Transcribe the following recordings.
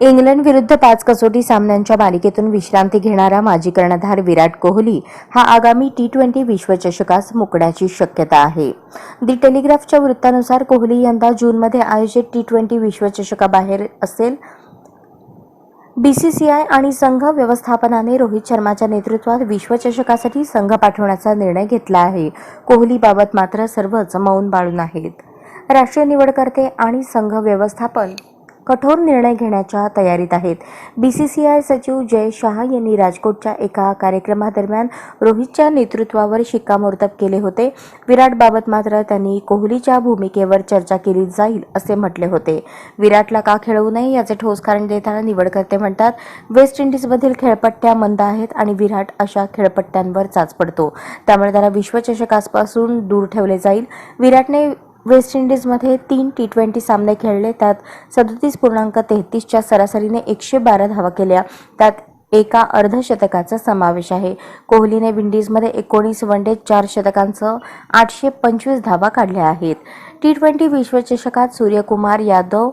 England विरुद्ध पाच कसोटी सामन्यांच्या मालिकेतून विश्रांती घेणारा माजी कर्णधार विराट कोहली हा आगामी टी ट्वेंटी विश्वचषकास मुकण्याची शक्यता आहे. दि टेलिग्राफच्या वृत्तानुसार कोहली यंदा जूनमध्ये आयोजित टी ट्वेंटी विश्वचषकाबाहेर असेल. बीसीसीआय आणि संघ व्यवस्थापनाने रोहित शर्माच्या नेतृत्वात विश्वचषकासाठी संघ पाठवण्याचा निर्णय घेतला आहे. कोहलीबाबत मात्र सर्वच मौन बाळून आहेत. राष्ट्रीय निवडकर्ते आणि संघ व्यवस्थापन कठोर निर्णय घेण्याच्या तयारीत आहेत. बी सी सी आय सचिव जय शहा यांनी राजकोटच्या एका कार्यक्रमादरम्यान रोहितच्या नेतृत्वावर शिक्कामोर्तब केले होते. विराटबाबत मात्र त्यांनी कोहलीच्या भूमिकेवर चर्चा केली जाईल असे म्हटले होते. विराटला का खेळवू नये याचे ठोस कारण देताना निवडकर्ते म्हणतात वेस्ट इंडिजमधील खेळपट्ट्या मंद आहेत आणि विराट अशा खेळपट्ट्यांवर चाच पडतो. त्यामुळे त्याला विश्वचषकापासून दूर ठेवले जाईल. विराटने वेस्ट इंडिजमध्ये तीन टी ट्वेंटी सामने खेळले. त्यात सदतीस पूर्णांक तेहतीसच्या सरासरीने एकशे बारा धावा केल्या. त्यात एका अर्धशतकाचा समावेश आहे. कोहलीने विंडीजमध्ये एकोणीस वनडे चार शतकांसह आठशे पंचवीस धावा काढल्या आहेत. टी ट्वेंटी विश्वचषकात सूर्यकुमार यादव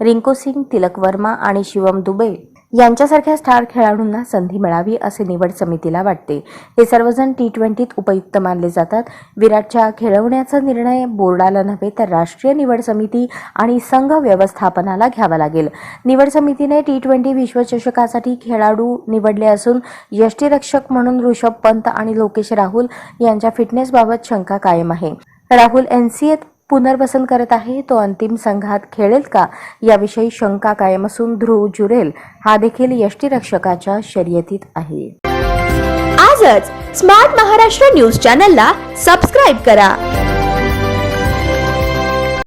रिंकू सिंग तिलक वर्मा आणि शिवम दुबे यांच्यासारख्या स्टार खेळाडूंना संधी मिळावी असे निवड समितीला वाटते. हे सर्वजण टी ट्वेंटीत उपयुक्त मानले जातात. विराटच्या खेळवण्याचा निर्णय बोर्डाला नव्हे तर राष्ट्रीय निवड समिती आणि संघ व्यवस्थापनाला घ्यावा लागेल. निवड समितीने टी ट्वेंटी विश्वचषकासाठी खेळाडू निवडले असून यष्टीरक्षक म्हणून ऋषभ पंत आणि लोकेश राहुल यांच्या फिटनेसबाबत शंका कायम आहे. राहुल एनसीएत पुनर्वसन करत आहे तो अंतिम संघात खेळेल का? याविषयी शंका कायम असून ध्रुव जुरेल. हा देखील यष्टीरक्षकाच्या शर्यतीत आहे. आजच स्मार्ट महाराष्ट्र न्यूज चॅनलला सबस्क्राईब करा.